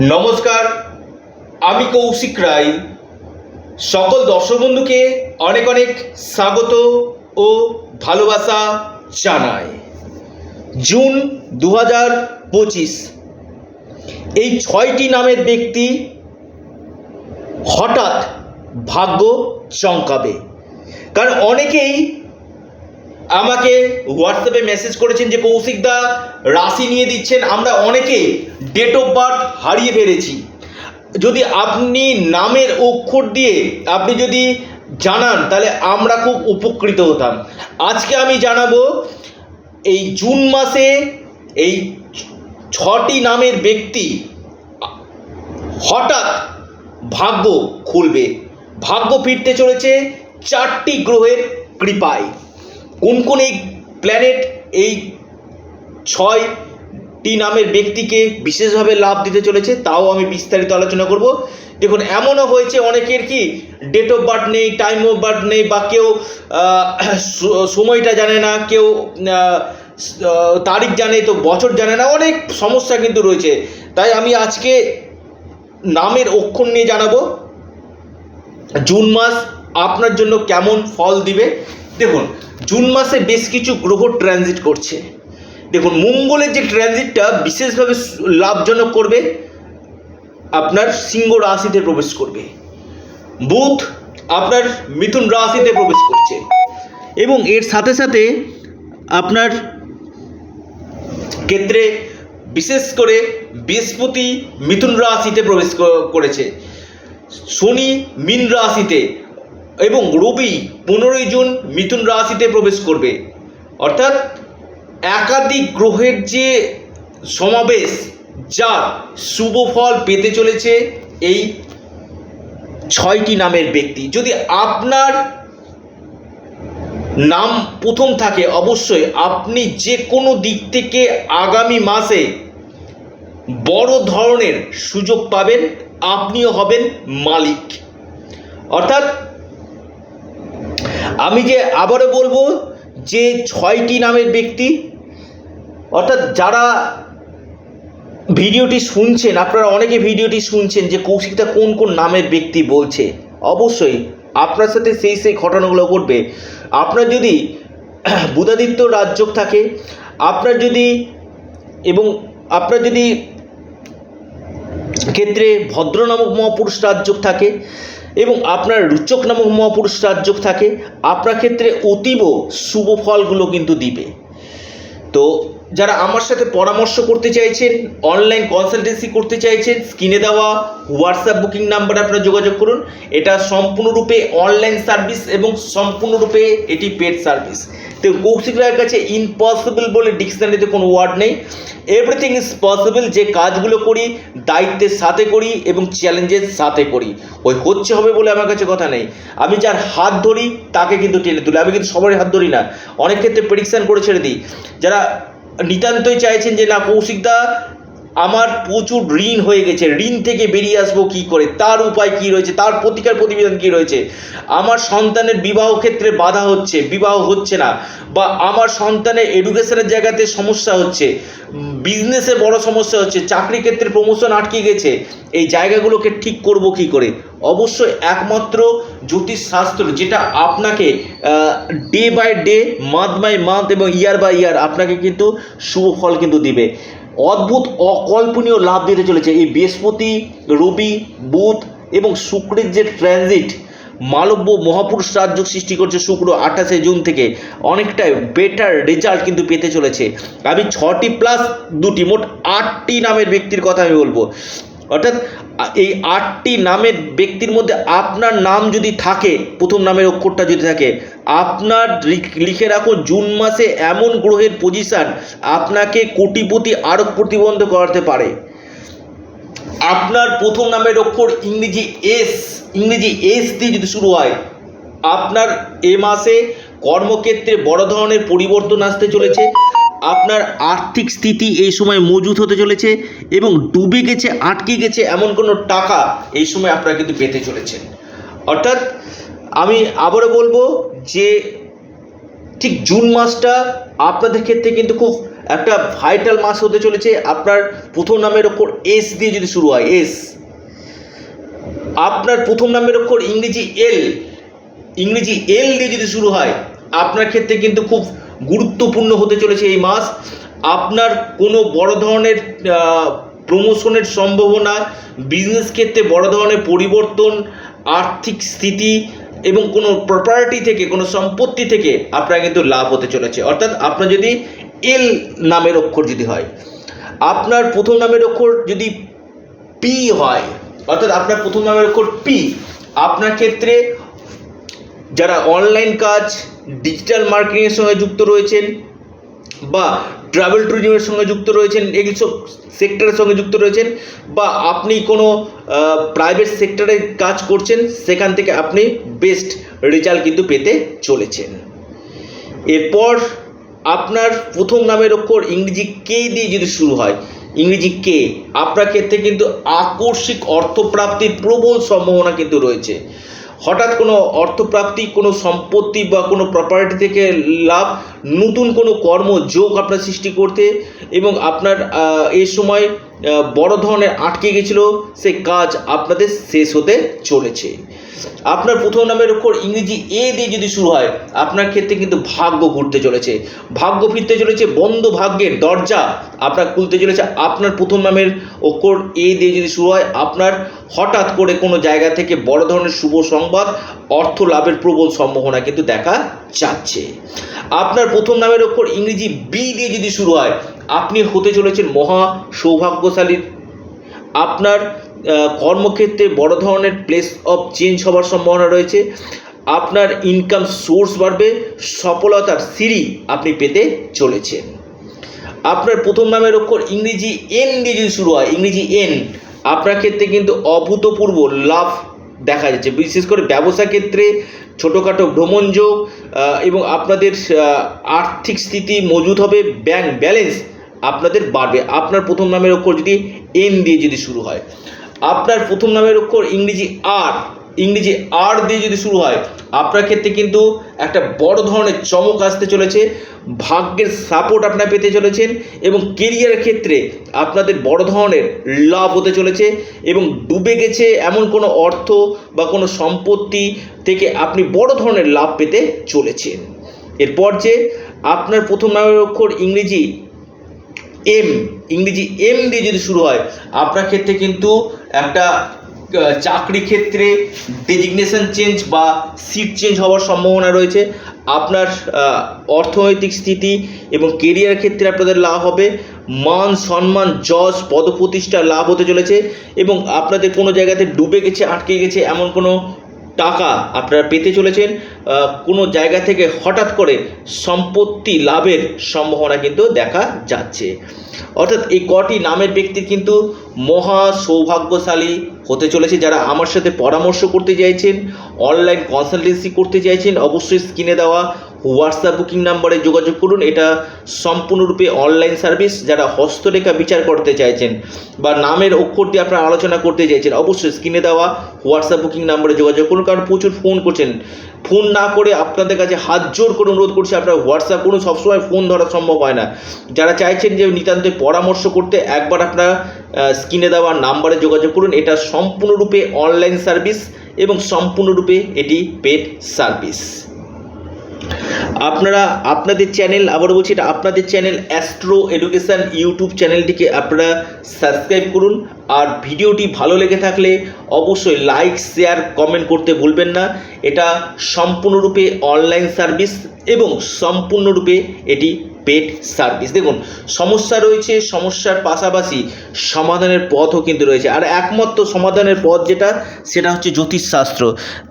নমস্কার, আমি কৌশিক রায়। সকল দর্শক বন্ধুকে অনেক অনেক স্বাগত ও ভালোবাসা জানাই। জুন দু হাজার পঁচিশ। এই ছয়টি নামের ব্যক্তি হঠাৎ ভাগ্য চমকাবে। কারণ অনেকেই আমাকে হোয়াটসঅ্যাপে মেসেজ করেছেন যে কৌশিকদা রাশি নিয়ে দিচ্ছেন। আমরা অনেকে ডেট অফ বার্থ হারিয়ে ফেলেছি। যদি আপনি নামের অক্ষর দিয়ে আপনি যদি জানান, তাহলে আমরা খুব উপকৃত হতাম। আজকে আমি জানাব, এই জুন মাসে এই ছটি নামের ব্যক্তি হঠাৎ ভাগ্য খুলবে। ভাগ্য ফিরতে চলেছে চারটি গ্রহের কৃপায়। কোন কোন এই প্ল্যানেট এই ছয়টি নামের ব্যক্তিকে বিশেষভাবে লাভ দিতে চলেছে, তাও আমি বিস্তারিত আলোচনা করব। দেখুন, এমনও হয়েছে অনেকের কি ডেট অফ বার্থ নেই টাইম অফ বার্থ নেই, বা কেউ সময়টা জানে না, কেউ তারিখ জানে, তো বছর জানে না, অনেক সমস্যা কিন্তু রয়েছে। তাই আমি আজকে নামের অক্ষর নিয়ে জানাব। জুন মাস আপনার জন্য কেমন ফল দিবে? দেখুন, জুন মাসে বেশ কিছু গ্রহ ট্রানজিট করছে। দেখুন, মঙ্গলের যে ট্রানজিটটা বিশেষভাবে লাভজনক করবে, আপনার সিংহ রাশিতে প্রবেশ করবে। বুধ আপনার মিথুন রাশিতে প্রবেশ করছে। এবং এর সাথে সাথে আপনার ক্ষেত্রে বিশেষ করে বৃহস্পতি মিথুন রাশিতে প্রবেশ করেছে। শনি মিন রাশিতে এবং রবি পনেরোই জুন মিথুন রাশিতে প্রবেশ করবে। অর্থাৎ একাধিক গ্রহের যে সমাবেশ, যা শুভ ফল পেতে চলেছে এই ছয়টি নামের ব্যক্তি। যদি আপনার নাম প্রথম থাকে, অবশ্যই আপনি যে কোনো দিক থেকে আগামী মাসে বড় ধরনের সুযোগ পাবেন, আপনিও হবেন মালিক। অর্থাৎ আমি যে আবারও বলব যে ছয়টি নামের ব্যক্তি, অর্থাৎ যারা ভিডিওটি শুনছেন, আপনারা অনেকে ভিডিওটি শুনছেন যে কৌশিকটা কোন কোন নামের ব্যক্তি বলছে। অবশ্যই আপনার সাথে সেই সেই ঘটনাগুলো ঘটবে। আপনার যদি বুধাদিত্য রাজযোগ থাকে, আপনার যদি এবং আপনার যদি ক্ষেত্রে ভদ্র নামক মহাপুরুষ রাজযোগ থাকে এবং আপনার রুচক নামক মহাপুরুষ রাজযোগ থাকে, আপনার ক্ষেত্রে অতীব শুভ ফলগুলো কিন্তু দিবে। তো যারা আমার সাথে পরামর্শ করতে চাইছেন অনলাইন কনসালটেন্সি করতে চাইছেন স্ক্রিনে দেওয়া হোয়াটসঅ্যাপ বুকিং নাম্বারে আপনারা যোগাযোগ করুন। এটা সম্পূর্ণরূপে অনলাইন সার্ভিস এবং সম্পূর্ণরূপে এটি পেড সার্ভিস তো কৌশিক রায়ের কাছে ইম্পসিবল বলে ডিকশনারিতে কোনো ওয়ার্ড নেই। এভরিথিং ইজ পসিবল যে কাজগুলো করি, দায়িত্বের সাথে করি এবং চ্যালেঞ্জের সাথে করি। ওই হচ্ছে হবে বলে আমার কাছে কথা নেই। আমি যার হাত ধরি, তাকে কিন্তু টেনে তুলি। আমি কিন্তু সবারই হাত ধরি না। অনেক ক্ষেত্রে প্রেডিকশান করে ছেড়ে দিই। যারা নিতান্তই চাইছেন যে, না, কৌশিকদা, আমার প্রচুর ঋণ হয়ে গেছে। ঋণ থেকে বেরিয়ে আসব কি করে? তার উপায় কি রয়েছে? তার প্রতিকার প্রতিবেদন কি রয়েছে? আমার সন্তানের বিবাহ ক্ষেত্রে বাধা হচ্ছে, বিবাহ হচ্ছে না, বা আমার সন্তানের এডুকেশনের জায়গাতে সমস্যা হচ্ছে বিজনেসে বড় সমস্যা হচ্ছে, চাকরি ক্ষেত্রে প্রমোশন আটকে গেছে, এই জায়গাগুলোকে ঠিক করব কি করে? অবশ্যই একমাত্র জ্যোতিষ শাস্ত্র যেটা আপনাকে day by day month by month এবং ইয়ার বাই ইয়ার আপনাকে কিন্তু শুভ ফল কিন্তু দিবে। অদ্ভুত অকল্পনীয় লাভ দিতে চলেছে। এই বৃহস্পতি, রবি, বুধ এবং শুক্রের যে ট্রানজিট মালব্য মহাপুরুষ রাজ্য সৃষ্টি করছে শুক্র আঠাশে জুন থেকে। অনেকটাই বেটার রেজাল্ট কিন্তু পেতে চলেছে। আমি ছটি প্লাস দুটি, মোট আটটি নামের ব্যক্তির কথা আমি বলব। অর্থাৎ এই আটটি নামের ব্যক্তির মধ্যে আপনার নাম যদি থাকে, প্রথম নামের অক্ষরটা যদি থাকে, আপনার লিখে রাখুন, জুন মাসে এমন গ্রহের পজিশন আপনাকে কোটিপতি আরব প্রতিবন্ধ করাতে পারে। আপনার প্রথম নামের অক্ষর ইংরেজি এস ইংরেজি এস দিয়ে যদি শুরু হয়, আপনার এ মাসে কর্মক্ষেত্রে বড় ধরনের পরিবর্তন আসতে চলেছে। আপনার আর্থিক স্থিতি এই সময় মজুত হতে চলেছে এবং ডুবে গেছে, আটকে গেছে এমন কোনো টাকা এই সময় আপনারা কিন্তু পেতে চলেছেন। অর্থাৎ আমি আবারও বলব যে ঠিক জুন মাসটা আপনাদের ক্ষেত্রে কিন্তু খুব একটা ভাইটাল মাস হতে চলেছে। আপনার প্রথম নামের ওপর এস দিয়ে যদি শুরু হয় এস আপনার প্রথম নামের অক্ষর ইংরেজি এল ইংরেজি এল দিয়ে যদি শুরু হয়, আপনার ক্ষেত্রে কিন্তু খুব গুরুত্বপূর্ণ হতে চলেছে এই মাস। আপনার কোনো বড় ধরনের প্রমোশনের সম্ভাবনা বিজনেস ক্ষেত্রে বড় ধরনের পরিবর্তন, আর্থিক স্থিতি এবং কোনো প্রপার্টি থেকে, কোনো সম্পত্তি থেকে আপনার কিন্তু লাভ হতে চলেছে। অর্থাৎ আপনার যদি এল নামের অক্ষর যদি হয়, আপনার প্রথম নামের অক্ষর যদি পি হয়, অর্থাৎ আপনার প্রথম নামের অক্ষর পি আপনার ক্ষেত্রে যারা অনলাইন কাজ ডিজিটাল মার্কেটিংয়ের সঙ্গে যুক্ত রয়েছেন বা ট্রাভেল ট্যুরিজমের সঙ্গে যুক্ত রয়েছেন, এগুলো সেক্টরের সঙ্গে যুক্ত রয়েছেন বা আপনি কোনো প্রাইভেট সেক্টরে কাজ করছেন, সেখান থেকে আপনি বেস্ট রেজাল্ট কিন্তু পেতে চলেছেন। এরপর আপনার প্রথম নামের অক্ষর ইংরেজি কে দিয়ে যদি শুরু হয়, ইংরেজি কে আপনার ক্ষেত্রে কিন্তু আকস্মিক অর্থপ্রাপ্তির প্রবল সম্ভাবনা কিন্তু রয়েছে। হঠাৎ কোনো অর্থপ্রাপ্তি কোনো সম্পত্তি বা কোনো প্রপার্টি থেকে লাভ নতুন কোনো কর্মযোগ আপনার সৃষ্টি করতে এবং আপনার এ সময় বড় ধরনের আটকে গেছিল, সে কাজ আপনাদের শেষ হতে চলেছে। আপনার প্রথম নামের অক্ষর ইংরেজি এ দিয়ে যদি শুরু হয়, আপনার ক্ষেত্রে কিন্তু ভাগ্য ঘুরতে চলেছে। ভাগ্য ফিরতে চলেছে, বন্ধ ভাগ্যের দরজা আপনার খুলতে চলেছে। আপনার প্রথম নামের অক্ষর এ দিয়ে যদি শুরু হয়, আপনার হঠাৎ করে কোনো জায়গা থেকে বড় ধরনের শুভ সংবাদ, অর্থ লাভের প্রবল সম্ভাবনা কিন্তু দেখা যাচ্ছে। আপনার প্রথম নামের অক্ষর ইংরেজি বি দিয়ে যদি শুরু হয়, আপনি হতে চলেছেন মহা সৌভাগ্যশালী। আপনার কর্মক্ষেত্রে বড় ধরনের প্লেস অফ চেঞ্জ হওয়ার সম্ভাবনা রয়েছে। আপনার ইনকাম সোর্স বাড়বে, সফলতার সিঁড়ি আপনি পেতে চলেছেন। আপনার প্রথম নামের অক্ষর ইংরেজি এন দিয়ে যদি শুরু হয়, ইংরেজি এন আপনার ক্ষেত্রে কিন্তু অভূতপূর্ব লাভ দেখা যাচ্ছে। বিশেষ করে ব্যবসা ক্ষেত্রে ছোটোখাটো ভ্রমণযোগ এবং আপনাদের আর্থিক স্থিতি মজুদ হবে ব্যাংক ব্যালেন্স আপনাদের বাড়বে। আপনার প্রথম নামের অক্ষর যদি এন দিয়ে যদি শুরু হয়, আপনার প্রথম নামের অক্ষর ইংরেজি আর ইংরেজি আর দিয়ে যদি শুরু হয়, আপনার ক্ষেত্রে কিন্তু একটা বড় ধরনের চমক আসতে চলেছে, ভাগ্যের সাপোর্ট আপনার পেতে চলেছেন এবং কেরিয়ারের ক্ষেত্রে আপনাদের বড় ধরনের লাভ হতে চলেছে এবং ডুবে গেছে এমন কোনো অর্থ বা কোনো সম্পত্তি থেকে আপনি বড় ধরনের লাভ পেতে চলেছেন। এরপর যে আপনার প্রথম নামের অক্ষর ইংরেজি এম ইংরেজি এম দিয়ে যদি শুরু হয়, আপনার ক্ষেত্রে কিন্তু একটা চাকরি ক্ষেত্রে ডেজিগনেশন চেঞ্জ বা সিট চেঞ্জ হওয়ার সম্ভাবনা রয়েছে। আপনার অর্থনৈতিক স্থিতি এবং কেরিয়ার ক্ষেত্রে আপনাদের লাভ হবে। মান, সম্মান, যশ পদপ্রতিষ্ঠা লাভ হতে চলেছে এবং আপনাদের কোনো জায়গাতে ডুবে গেছে, আটকে গেছে এমন কোনো টাকা আপনারা পেতে চলেছেন কোনো জায়গা থেকে হঠাৎ করে সম্পত্তি লাভের সম্ভাবনা কিন্তু দেখা যাচ্ছে। অর্থাৎ এই কটি নামের ব্যক্তি কিন্তু মহা সৌভাগ্যশালী হতে চলেছে যারা আমার সাথে পরামর্শ করতে চাইছেন অনলাইন কনসালটেন্সি করতে চাইছেন, অবশ্যই স্ক্রিনে দেওয়া হোয়াটসঅ্যাপ বুকিং নাম্বারে যোগাযোগ করুন। এটা সম্পূর্ণরূপে অনলাইন সার্ভিস, যারা হস্তরেখা বিচার করতে চাইছেন বা নামের অক্ষর দিয়ে আপনারা আলোচনা করতে চাইছেন, অবশ্যই স্ক্রিনে দেওয়া হোয়াটসঅ্যাপ বুকিং নাম্বারে যোগাযোগ করুন, কারণ প্রচুর ফোন করছেন। ফোন না করে আপনাদের কাছে হাত জোর করে অনুরোধ করছি, আপনারা হোয়াটসঅ্যাপ করুন, সবসময় ফোন ধরা সম্ভব হয় না। যারা চাইছেন যে নিতান্ত পরামর্শ করতে, একবার আপনারা স্ক্রিনে দেওয়া নাম্বারে যোগাযোগ করুন। এটা সম্পূর্ণরূপে অনলাইন সার্ভিস এবং সম্পূর্ণরূপে এটি পেড সার্ভিস। আপনারা আপনাদের চ্যানেল আবার বলছি এটা আপনাদের চ্যানেল অ্যাস্ট্রো এডুকেশান ইউটিউব চ্যানেলটিকে আপনারা সাবস্ক্রাইব করুন। আর ভিডিওটি ভালো লেগে থাকলে অবশ্যই লাইক শেয়ার কমেন্ট করতে ভুলবেন না। এটা সম্পূর্ণরূপে অনলাইন সার্ভিস এবং সম্পূর্ণরূপে এটি পেড সার্ভিস দেখুন, সমস্যা রয়েছে, সমস্যার পাশাপাশি সমাধানের পথও কিন্তু রয়েছে। আর একমাত্র সমাধানের পথ যেটা, সেটা হচ্ছে জ্যোতিষশাস্ত্র।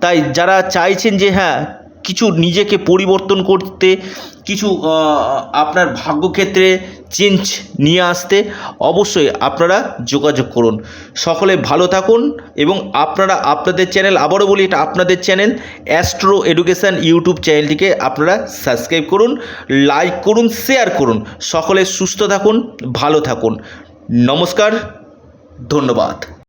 তাই যারা চাইছেন যে হ্যাঁ কিছু নিজেকে পরিবর্তন করতে, কিছু আপনার ভাগ্যক্ষেত্রে চেঞ্জ নিয়ে আসতে, অবশ্যই আপনারা যোগাযোগ করুন। সকলে ভালো থাকুন এবং আপনারা আপনাদের চ্যানেল আবারও বলি, এটা আপনাদের চ্যানেল অ্যাস্ট্রো এডুকেশান ইউটিউব চ্যানেলটিকে আপনারা সাবস্ক্রাইব করুন লাইক করুন শেয়ার করুন। সকলে সুস্থ থাকুন, ভালো থাকুন। নমস্কার, ধন্যবাদ।